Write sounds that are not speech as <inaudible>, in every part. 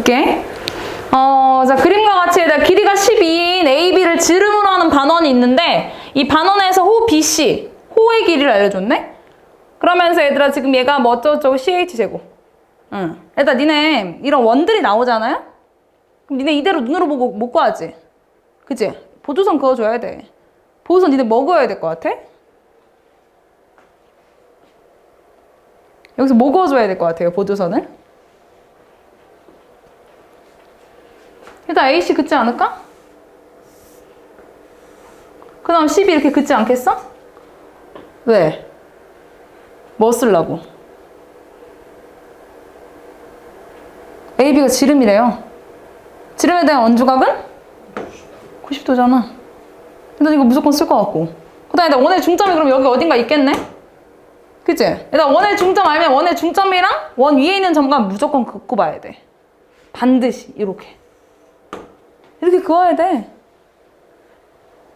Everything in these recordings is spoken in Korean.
볼게. 어, 자, 그림과 같이 얘들아 길이가 12인 AB를 지름으로 하는 반원이 있는데 이 반원에서 호 BC, 호의 길이를 알려줬네? 그러면서 얘들아 지금 얘가 뭐 어쩌고저쩌고 CH제곱. 응. 일단 니네 이런 원들이 나오잖아요? 그럼 니네 이대로 눈으로 보고 못 구하지? 그치? 보조선 그어줘야 돼. 보조선 니네 뭐 그어야 될 것 같아? 여기서 뭐 그어줘야 될 것 같아요, 보조선을? 일단 AC 긋지 않을까? 그 다음 10이 이렇게 긋지 않겠어? 왜? 뭐 쓰려고? AB가 지름이래요. 지름에 대한 원주각은? 90도잖아. 일단 이거 무조건 쓸 것 같고. 그 다음에 원의 중점이 그럼 여기 어딘가 있겠네? 그치? 일단 원의 중점 알면 원의 중점이랑 원 위에 있는 점과 무조건 긋고 봐야 돼. 반드시 이렇게. 이렇게 그어야 돼.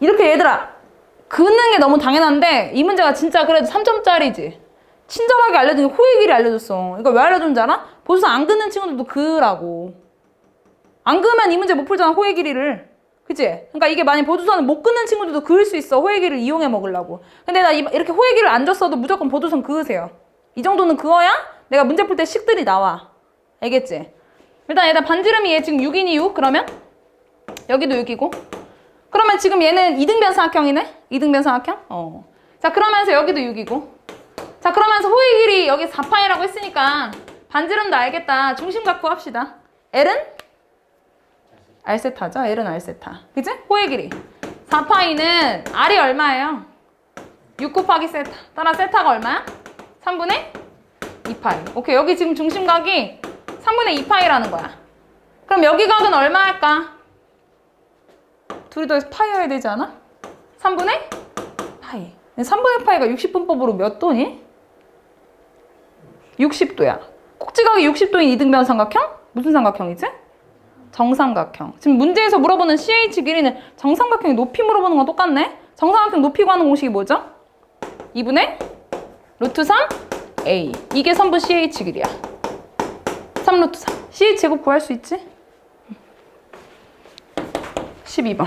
이렇게 얘들아 긋는 게 너무 당연한데 이 문제가 진짜 그래도 3점짜리지. 친절하게 알려준 게 호의 길이 알려줬어. 이거 왜 알려준지 알아? 보수 안 긋는 친구들도 그으라고. 안 그으면 이 문제 못 풀잖아 호의 길이를. 그치? 그러니까 이게 만약 보조선을 못 긋는 친구들도 그을 수 있어 호의 길이를 이용해 먹으려고. 근데 나 이- 이렇게 호의 길이를 안 줬어도 무조건 보조선 그으세요. 이 정도는 그어야 내가 문제 풀 때 식들이 나와. 알겠지? 일단 일단 반지름이 얘 지금 6인 이유 그러면 여기도 6이고 그러면 지금 얘는 이등변 사각형이네? 이등변 사각형? 어. 자 그러면서 여기도 6이고 자 그러면서 호의 길이 여기 4파이라고 했으니까 반지름도 알겠다. 중심각 구합시다. L은? R세타죠? L은 R세타. 그치? 호의 길이 4파이는 R이 얼마예요? 6 곱하기 세타. 따라 세타가 얼마야? 3분의 2파이. 오케이 여기 지금 중심각이 3분의 2파이라는 거야. 그럼 여기 각은 얼마 할까? 둘이 더해서 파이여야 되지 않아? 3분의 파이. 3분의 파이가 60분법으로 몇 도니? 60도야. 꼭지각이 60도인 이등변 삼각형? 무슨 삼각형이지? 정삼각형. 지금 문제에서 물어보는 CH 길이는 정삼각형의 높이 물어보는 건 똑같네? 정삼각형 높이 구하는 공식이 뭐죠? 2분의 루트 3 A. 이게 선분 CH 길이야. 3 루트 3. CH 제곱 구할 수 있지? 12번.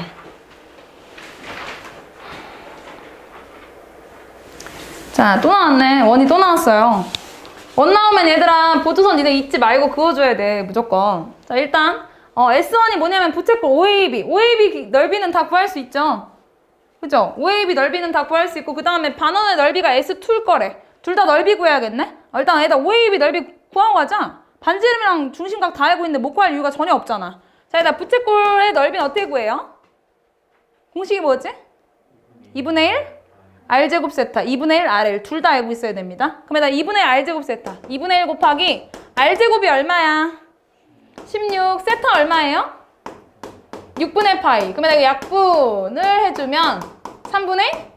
자, 또 나왔네. 원이 또 나왔어요. 원 나오면 얘들아, 보조선 니네 잊지 말고 그어줘야 돼, 무조건. 자, 일단, 어, S1이 뭐냐면 부채꼴 OAB. OAB 기- 넓이는 다 구할 수 있죠? 그죠? OAB 넓이는 다 구할 수 있고, 그 다음에 반원의 넓이가 S2일 거래. 둘 다 넓이 구해야겠네? 어, 일단 얘다 OAB 넓이 구하고 가자. 반지름이랑 중심각 다 알고 있는데 못 구할 이유가 전혀 없잖아. 자, 얘다 부채꼴의 넓이는 어떻게 구해요? 공식이 뭐지? 2분의 1? R제곱 세타 2분의 1 RL 둘 다 알고 있어야 됩니다. 그럼 일단 2분의 R제곱 세타 2분의 1 곱하기 R제곱이 얼마야? 16 세타 얼마예요? 6분의 파이 그러면 내가 약분을 해주면 3분의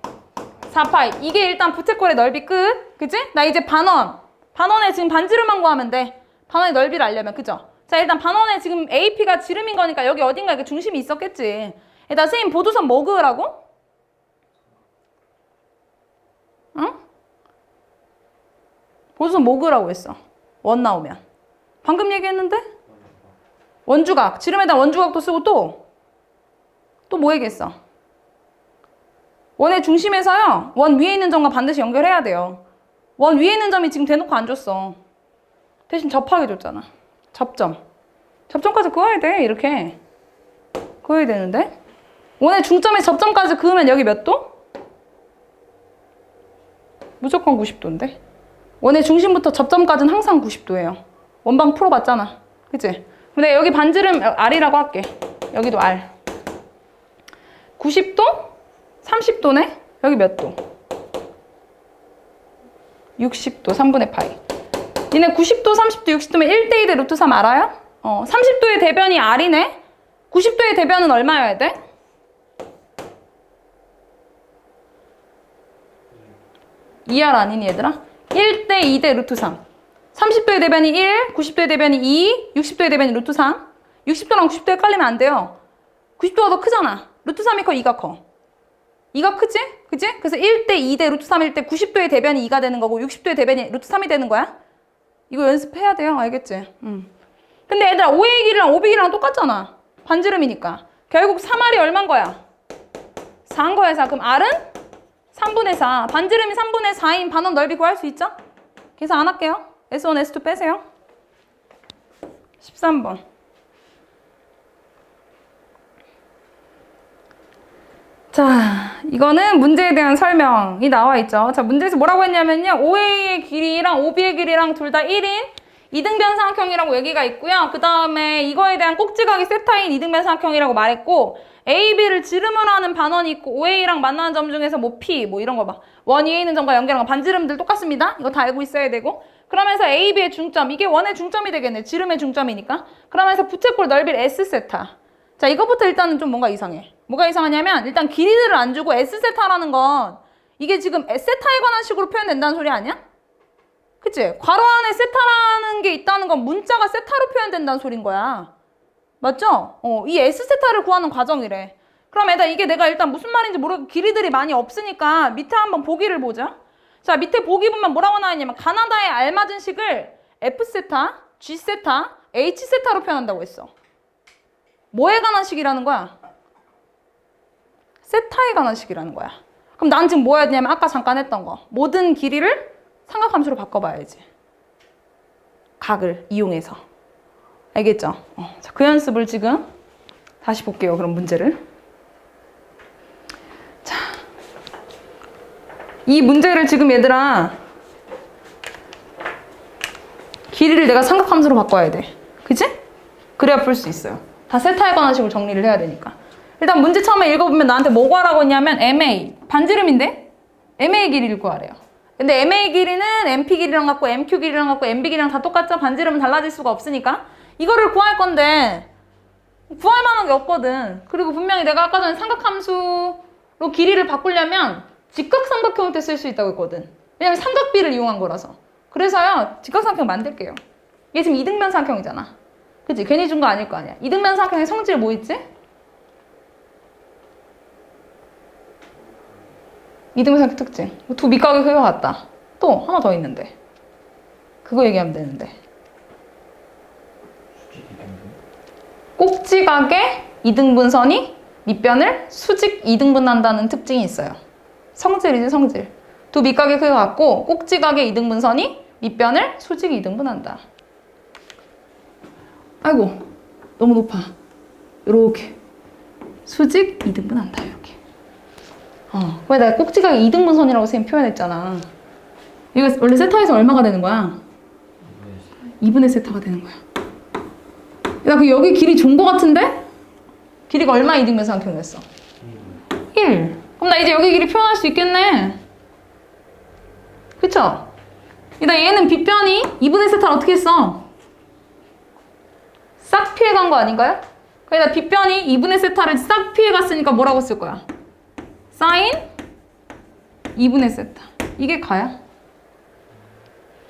4파이 이게 일단 부채꼴의 넓이 끝 그치? 나 이제 반원 반원에 지금 반지름만 구하면 돼 반원의 넓이를 알려면 그죠? 자 일단 반원에 지금 AP가 지름인 거니까 여기 어딘가 이렇게 중심이 있었겠지 일단 선생님 보조선 뭐 그으라고? 응? 보조선 뭐 그으라고 했어? 원 나오면. 방금 얘기했는데? 원주각. 지름에다 원주각도 쓰고 또? 또 뭐 얘기했어? 원의 중심에서요. 원 위에 있는 점과 반드시 연결해야 돼요. 원 위에 있는 점이 지금 대놓고 안 줬어. 대신 접하게 줬잖아. 접점. 접점까지 그어야 돼. 이렇게. 그어야 되는데? 원의 중점에서 접점까지 그으면 여기 몇 도? 무조건 90도인데? 원의 중심부터 접점까지는 항상 90도예요. 원방 풀어봤잖아. 그치? 근데 여기 반지름 R이라고 할게. 여기도 R. 90도? 30도네? 여기 몇 도? 60도, 3분의 파이. 니네 90도, 30도, 60도면 1대2 대 루트 3 알아요? 어, 30도의 대변이 R이네? 90도의 대변은 얼마여야 돼? 이 r 아니니 얘들아? 1대 2대 루트 3. 30도의 대변이 1, 90도의 대변이 2, 60도의 대변이 루트 3. 60도랑 90도 헷갈리면 안 돼요. 90도가 더 크잖아. 루트 3이 커, 2가 커. 2가 크지? 그지? 그래서 1대 2대 루트 3일 때 90도의 대변이 2가 되는 거고 60도의 대변이 루트 3이 되는 거야. 이거 연습해야 돼요. 알겠지? 음. 근데 얘들아 5의 길이랑 5의 길이랑 똑같잖아. 반지름이니까. 결국 3R이 얼만 거야? 4인 거야 4. 그럼 R은 3분의 4. 반지름이 3분의 4인 반원 넓이 구할 수 있죠? 계산 안 할게요. S1, S2 빼세요. 13번. 자, 이거는 문제에 대한 설명이 나와 있죠. 자, 문제에서 뭐라고 했냐면요. OA의 길이랑 OB의 길이랑 둘 다 1인 이등변 삼각형이라고 얘기가 있고요. 그 다음에 이거에 대한 꼭지각이 세타인 이등변 삼각형이라고 말했고 AB를 지름으로 하는 반원이 있고 OA랑 만나는 점 중에서 뭐 P 뭐 이런 거 봐. 원 위에 있는 점과 연결한 거 반지름들 똑같습니다. 이거 다 알고 있어야 되고 그러면서 AB의 중점 이게 원의 중점이 되겠네. 지름의 중점이니까. 그러면서 부채꼴 넓이를 S세타. 자, 이것부터 일단은 좀 뭔가 이상해. 뭐가 이상하냐면 일단 길이들을 안 주고 S세타라는 건 이게 지금 S세타에 관한 식으로 표현된다는 소리 아니야? 그치? 괄호 안에 세타라는 게 있다는 건 문자가 세타로 표현된다는 소린 거야. 맞죠? 어, 이 S세타를 구하는 과정이래. 그럼 애다 이게 내가 일단 무슨 말인지 모르고 길이들이 많이 없으니까 밑에 한번 보기를 보자. 자, 밑에 보기 보면 뭐라고 나와있냐면 가나다에 알맞은 식을 F세타, G세타, H세타로 표현한다고 했어. 뭐에 관한 식이라는 거야? 세타에 관한 식이라는 거야. 그럼 난 지금 뭐 해야 되냐면 아까 잠깐 했던 거. 모든 길이를 삼각함수로 바꿔봐야지. 각을 이용해서. 알겠죠? 어, 자, 그 연습을 지금 다시 볼게요. 그럼 문제를. 자, 이 문제를 지금 얘들아 길이를 내가 삼각함수로 바꿔야 돼. 그치? 그래야 풀 수 있어요. 다 세타에 관한 식으로 정리를 해야 되니까. 일단 문제 처음에 읽어보면 나한테 뭐 구하라고 했냐면 MA 반지름인데 MA 길이를 구하래요. 근데 MA 길이는 MP 길이랑 같고 MQ 길이랑 같고 MB 길이랑 다 똑같죠? 반지름은 달라질 수가 없으니까 이거를 구할 건데 구할 만한 게 없거든. 그리고 분명히 내가 아까 전에 삼각함수로 길이를 바꾸려면 직각삼각형을 때쓸 수 있다고 했거든. 왜냐면 삼각비를 이용한 거라서. 그래서요 직각삼각형 만들게요. 이게 지금 이등변 삼각형이잖아. 그치? 괜히 준 거 아닐 거 아니야. 이등변 삼각형의 성질 뭐 있지? 삼각형 특징. 두 밑각이 그거 같다. 또 하나 더 있는데. 그거 얘기하면 되는데. 꼭지각의 이등분선이 밑변을 수직 이등분한다는 특징이 있어요. 성질이지 성질. 두 밑각의 크기가 같고 꼭지각의 이등분선이 밑변을 수직 이등분한다. 아이고 너무 높아. 이렇게 수직 이등분한다 이렇게. 어, 왜 내가 꼭지각의 이등분선이라고 선생님 표현했잖아. 이거 원래 세타에서 얼마가 되는 거야? 2분의 세타가 되는 거야. 나 그 여기 길이 준거 같은데? 길이가 얼마 이등변 삼각형이었어? 1. 그럼 나 이제 여기 길이 표현할 수 있겠네. 그쵸? 일단 얘는 빗변이 2분의 세타를 어떻게 했어? 싹 피해간 거 아닌가요? 그러니까 빗변이 2분의 세타를 싹 피해갔으니까 뭐라고 쓸 거야? 사인 2분의 세타. 이게 가야?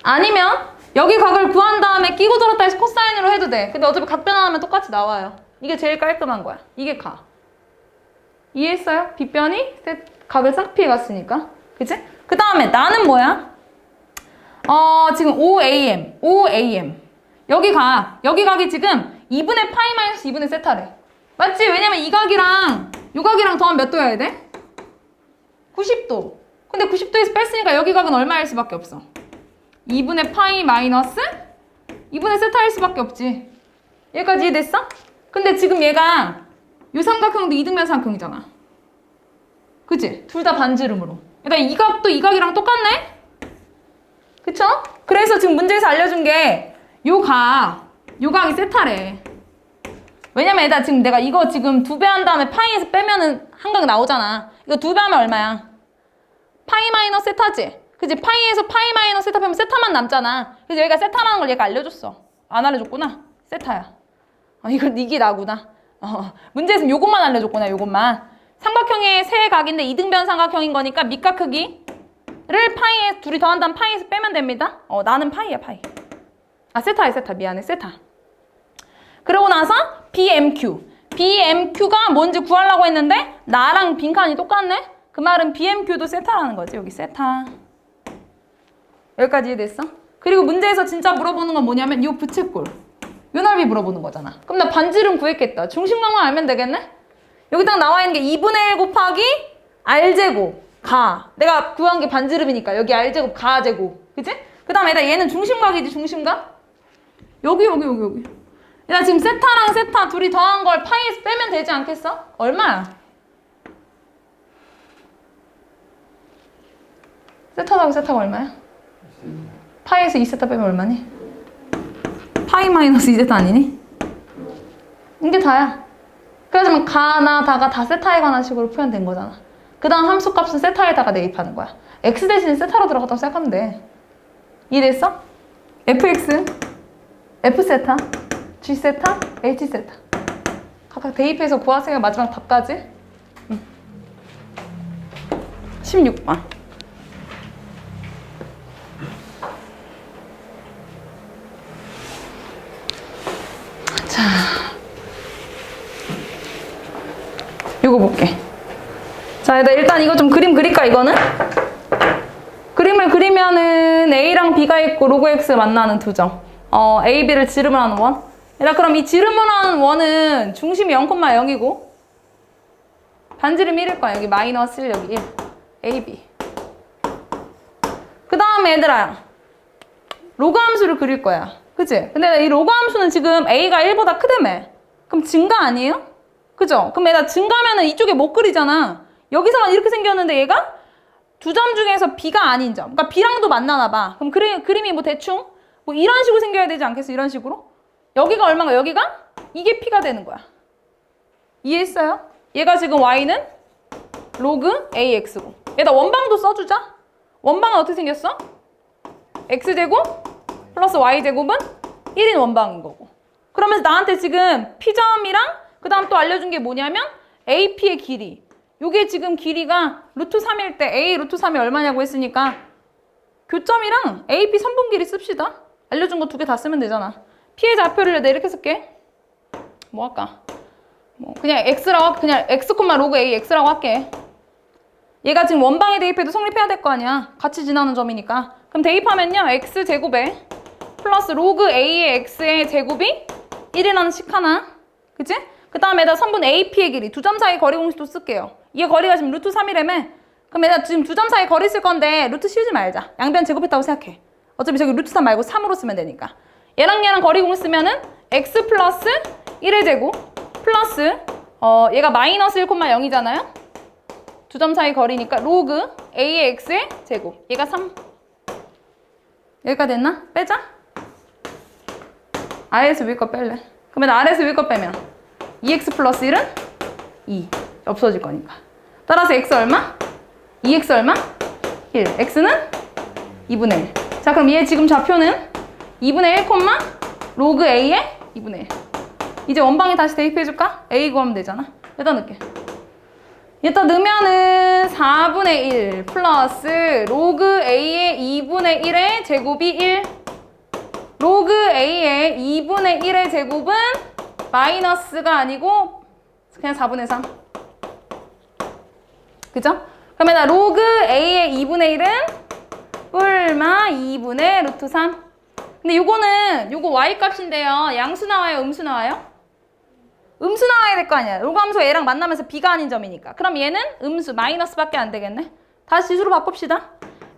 아니면 여기 각을 구한 다음에 끼고 돌았다 해서 코사인으로 해도 돼. 근데 어차피 각 변환하면 똑같이 나와요. 이게 제일 깔끔한 거야. 이게 가. 이해했어요? 빗변이 세- 각을 싹 피해갔으니까. 그치? 그 다음에 나는 뭐야? 어, 지금 OAM. OAM. 여기 가. 여기 각이 지금 2분의 파이 마이너스 2분의 세타래. 맞지? 왜냐면 이 각이랑 이 각이랑 더하면 몇 도여야 돼? 90도. 근데 90도에서 뺐으니까 여기 각은 얼마일 수밖에 없어? 2분의 파이 마이너스 2분의 세타일 수밖에 없지. 여기까지 이해됐어? 근데 지금 얘가 요 삼각형도 이등변 삼각형이잖아. 그치? 둘 다 반지름으로. 그러니까 이 각도 이 각이랑 똑같네? 그쵸? 그래서 지금 문제에서 알려준 게 요 각, 요 각이 세타래. 왜냐면 얘들아 지금 내가 이거 지금 두 배 한 다음에 파이에서 빼면은 한각 나오잖아. 이거 두 배 하면 얼마야? 파이 마이너스 세타지? 그지? 파이에서 파이 마이너스 세타 빼면 세타만 남잖아. 그래서 여기가 세타라는 걸 얘가 알려줬어. 안 알려줬구나. 세타야. 어, 이걸 이게 나구나. 어, 문제에서는 요것만 알려줬구나. 요것만. 삼각형의 세 각인데 이등변 삼각형인 거니까 밑각 크기를 파이에 둘이 더한 다음 파이에서 빼면 됩니다. 어, 나는 파이야 파이. 아 세타야 세타. 미안해 세타. 그러고 나서 BMQ. BMQ가 뭔지 구하려고 했는데 나랑 빈칸이 똑같네? 그 말은 BMQ도 세타라는 거지. 여기 세타. 여기까지 이해됐어? 그리고 문제에서 진짜 물어보는 건 뭐냐면 이 부채꼴. 요 넓이 물어보는 거잖아. 그럼 나 반지름 구했겠다. 중심각만 알면 되겠네? 여기 딱 나와 있는 게 2분의 1 곱하기 r제곱 가. 내가 구한 게 반지름이니까 여기 r제곱 가제곱. 그치? 그 다음에 얘는 중심각이지 중심각? 여기 여기 여기 여기. 나 지금 세타랑 세타 둘이 더한 걸 파이에서 빼면 되지 않겠어? 얼마야? 세타하고 세타가 얼마야? 파이에서 2세타 빼면 얼마니? 파이 마이너스 2세타 아니니? 이게 다야. 그래서 가나 다가 다 세타에 관한 식으로 표현된 거잖아. 그 다음 함수 값은 세타에다가 대입하는 거야. x 대신에 세타로 들어갔다고 생각하면 돼. 이해됐어? fx, f세타, g세타, h세타. 각각 대입해서 구하세요. 마지막 답까지. 응. 16번. 자. 이거 볼게. 자, 일단- 이거 좀 그림 그릴까, 이거는? 그림을 그리면은 A랑 B가 있고 로그 X 만나는 두 점. 어, A, B를 지름을 하는 원. 일단 그럼 이 지름을 하는 원은 중심이 0,0이고 반지름 1일 거야. 여기 마이너스 1, 여기 1. A, B. 그 다음에 얘들아, 로그 함수를 그릴 거야. 그치? 근데 이 로그 함수는 지금 A가 1보다 크다며. 그럼 증가 아니에요? 그죠? 그럼 얘가 증가면은 이쪽에 못 그리잖아. 여기서만 이렇게 생겼는데 얘가 두 점 중에서 B가 아닌 점. 그러니까 B랑도 만나나 봐. 그럼 그림, 그림이 뭐 대충 뭐 이런 식으로 생겨야 되지 않겠어? 이런 식으로? 여기가 얼마가 여기가? 이게 P가 되는 거야. 이해했어요? 얘가 지금 Y는 로그 AX고. 얘다 원방도 써주자. 원방은 어떻게 생겼어? X제곱 플러스 Y제곱은 1인 원방인 거고. 그러면서 나한테 지금 P점이랑 그 다음 또 알려준 게 뭐냐면 AP의 길이. 요게 지금 길이가 루트 3일 때 A 루트 3이 얼마냐고 했으니까 교점이랑 AP 선분 길이 씁시다. 알려준 거 두 개 다 쓰면 되잖아. P의 좌표를 내가 이렇게 쓸게. 뭐 할까? 뭐 그냥 X라고 할- 그냥 X, 로그 A X라고 할게. 얘가 지금 원방에 대입해도 성립해야 될 거 아니야. 같이 지나는 점이니까. 그럼 대입하면요. X 제곱에 플러스 로그 A의 X의 제곱이 1이라는 식 하나. 그치? 그 다음에다 선분 AP의 길이 두 점 사이 거리 공식도 쓸게요. 이게 거리가 지금 루트 3이라며. 그럼 얘가 지금 두 점 사이 거리 쓸 건데 루트 씌우지 말자. 양변 제곱했다고 생각해. 어차피 저기 루트 3 말고 3으로 쓰면 되니까. 얘랑 얘랑 거리 공식 쓰면은 X 플러스 1의 제곱 플러스 어 얘가 마이너스 1,0이잖아요. 두 점 사이 거리니까 로그 A의 X의 제곱. 얘가 3. 여기가 됐나? 빼자. 아래에서 위에 거 뺄래. 그러면 아래에서 위에 거 빼면 2x 플러스 1은 2. 없어질 거니까. 따라서 x 얼마? 2x 얼마? 1. x는 2분의 1. 자, 그럼 얘 지금 좌표는 2분의 1, 로그 a의 2분의 1. 이제 원방에 다시 대입해줄까? a 구하면 되잖아. 여기다 넣을게. 여기다 넣으면은 4분의 1 플러스 로그 a의 2분의 1의 제곱이 1. 로그 a의 2분의 1의 제곱은 마이너스가 아니고 그냥 4분의 3. 그죠? 그러면 나 로그 a의 2분의 1은 뿔마 2분의 루트 3. 근데 요거는 요거 y 값인데요. 양수 나와요? 음수 나와요? 음수 나와야 될 거 아니야. 로그 함수 a랑 만나면서 b가 아닌 점이니까. 그럼 얘는 음수 마이너스밖에 안 되겠네. 다시 지수로 바꿉시다.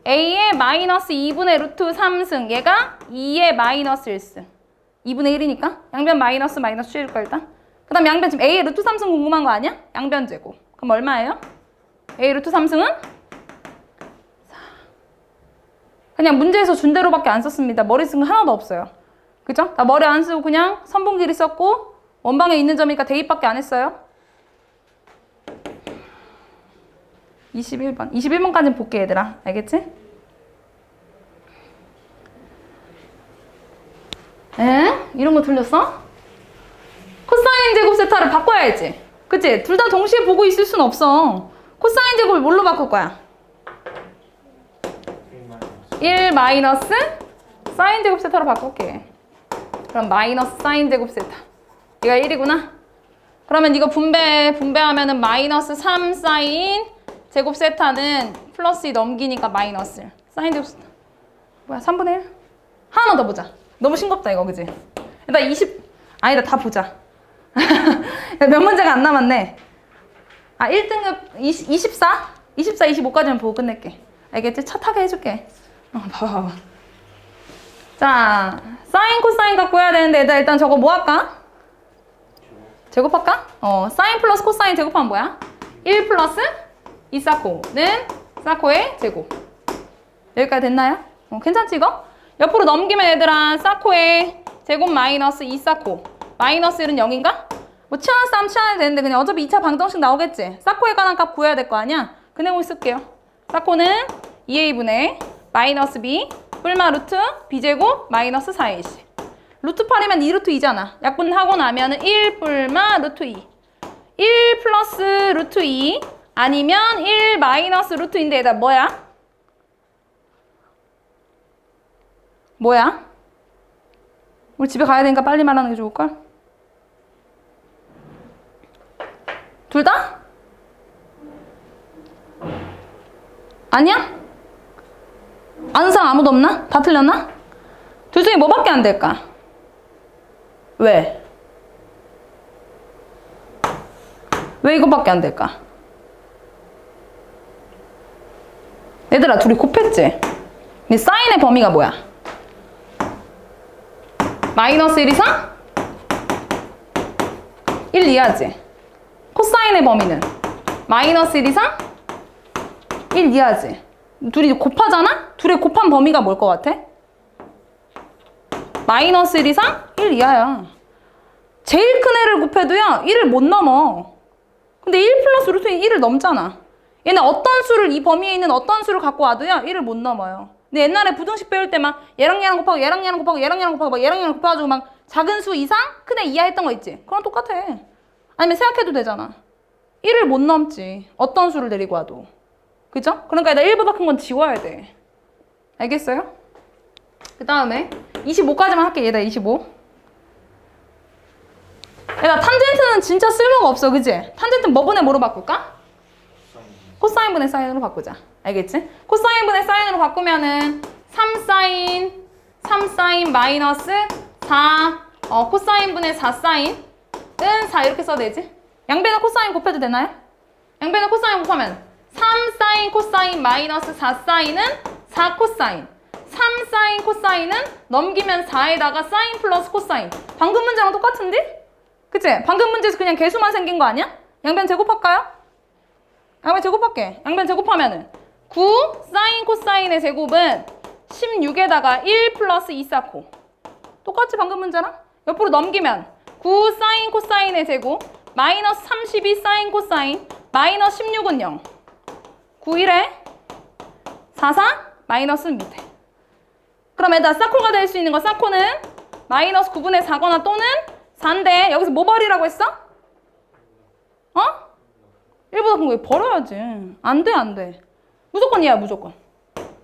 a의 마이너스 2분의 루트 3승 얘가 2의 마이너스 1승 2분의 1이니까 양변 마이너스 마이너스 줄일까 일단 그 다음 양변 지금 a의 루트 3승 궁금한 거 아니야? 양변 제곱 그럼 얼마예요? a 루트 3승은? 그냥 문제에서 준 대로밖에 안 썼습니다 머리 쓴 거 하나도 없어요 그죠? 나 머리 안 쓰고 그냥 선분 길이 썼고 원방에 있는 점이니까 대입밖에 안 했어요 21번. 21번까지는 볼게, 얘들아. 알겠지? 에? 이런 거 틀렸어? 코사인 제곱 세타를 바꿔야지. 그치? 둘 다 동시에 보고 있을 순 없어. 코사인 제곱을 뭘로 바꿀 거야? 1 마이너스 사인 제곱 세타로 바꿀게. 그럼 마이너스 사인 제곱 세타. 얘가 1이구나. 그러면 이거 분배, 분배하면은 마이너스 3 사인 제곱 세타는 플러스 2 넘기니까 마이너스 1. 사인 제곱 세타. 뭐야, 3분의 1? 하나만 더 보자. 너무 싱겁다, 이거, 그지? 일단 20, 아니다, 다 보자. <laughs> 몇 문제가 안 남았네. 아, 1등급 20, 24? 24, 25까지만 보고 끝낼게. 알겠지? 차 타게 해줄게. 어, 봐봐, 봐봐. 자, 사인, 코사인 갖고 해야 되는데, 일단, 일단 저거 뭐 할까? 제곱할까? 어, 사인 플러스 코사인 제곱하면 뭐야? 1 플러스 2 사코는 사코의 제곱. 여기까지 됐나요? 어, 괜찮지 이거? 옆으로 넘기면 얘들아 사코의 제곱 마이너스 2 사코 마이너스 1은 0인가? 뭐 치환 싸움 치환해도 되는데 그냥 어차피 2차 방정식 나오겠지? 사코에 관한 값 구해야 될 거 아니야? 그 내용 쓸게요. 사코는 2a분의 마이너스 b 뿔마 루트 b제곱 마이너스 4ac 루트 8이면 2 루트 2잖아. 약분하고 나면 은 1 뿔마 루트 2 1 플러스 루트 2 아니면 1 마이너스 루트인데 얘다 뭐야? 뭐야? 우리 집에 가야 되니까 빨리 말하는 게 좋을걸? 둘 다? 아니야? 사람 아무도 없나? 다 틀렸나? 둘 중에 뭐밖에 안 될까? 왜? 왜 이거밖에 안 될까? 얘들아 둘이 곱했지? 근데 사인의 범위가 뭐야? 마이너스 1 이상? 1 이하지? 코사인의 범위는? 마이너스 1 이상? 1 이하지? 둘이 곱하잖아? 둘의 곱한 범위가 뭘 것 같아? 마이너스 1 이상? 1 이하야. 제일 큰 애를 곱해도요, 1을 못 넘어. 근데 1 플러스 루트 1을 넘잖아. 얘는 어떤 수를, 이 범위에 있는 어떤 수를 갖고 와도요, 1을 못 넘어요. 근데 옛날에 부등식 배울 때 막 얘랑 얘랑 곱하고 얘랑 얘랑 곱하고 얘랑 얘랑 곱하고 막 얘랑 얘랑 곱해가지고 막 작은 수 이상, 큰 애 이하 했던 거 있지? 그럼 똑같아. 아니면 생각해도 되잖아. 1을 못 넘지. 어떤 수를 데리고 와도. 그죠? 그러니까 나 1보다 큰 건 지워야 돼. 알겠어요? 그 다음에 25까지만 할게 얘다 25 얘다 탄젠트는 진짜 쓸모가 없어 그지? 탄젠트 뭐분의 뭐로 바꿀까? 코사인분의 사인으로 바꾸자 알겠지? 코사인분의 사인으로 바꾸면은 3사인 3사인 마이너스 4 어, 코사인분의 4사인은 4 이렇게 써도 되지? 양변에 코사인 곱해도 되나요? 양변에 코사인 곱하면 3사인 코사인 마이너스 4사인은 4코사인 3사인 코사인은 넘기면 4에다가 사인 플러스 코사인 방금 문제랑 똑같은데? 그치? 방금 문제에서 그냥 개수만 생긴 거 아니야? 양변 제곱할까요? 양변 제곱할게 양변 제곱하면은 9 사인 코사인의 제곱은 16에다가 1 플러스 2 사코 똑같이 방금 문제랑? 옆으로 넘기면 9 사인 코사인의 제곱 마이너스 32 사인 코사인 마이너스 16은 0 9 1에 4 4 마이너스는 밑에. 그럼 얘들아 사코가 될 수 있는 거 사코는 마이너스 9분의 4거나 또는 4인데 여기서 뭐 버리라고 했어? 어? 1보다 큰거 왜 버려야지. 안 돼 안 돼. 무조건 얘야 무조건.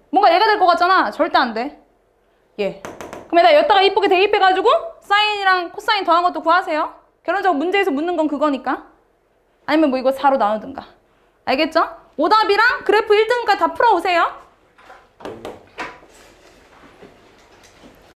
뭔가 얘가 될 것 같잖아. 절대 안돼. 얘 그럼 얘들아 여기다가 이쁘게 대입해가지고 사인이랑 코사인 더한 것도 구하세요. 결론적으로 문제에서 묻는 건 그거니까. 아니면 뭐 이거 4로 나누든가. 알겠죠? 오답이랑 그래프 1등까지 다 풀어오세요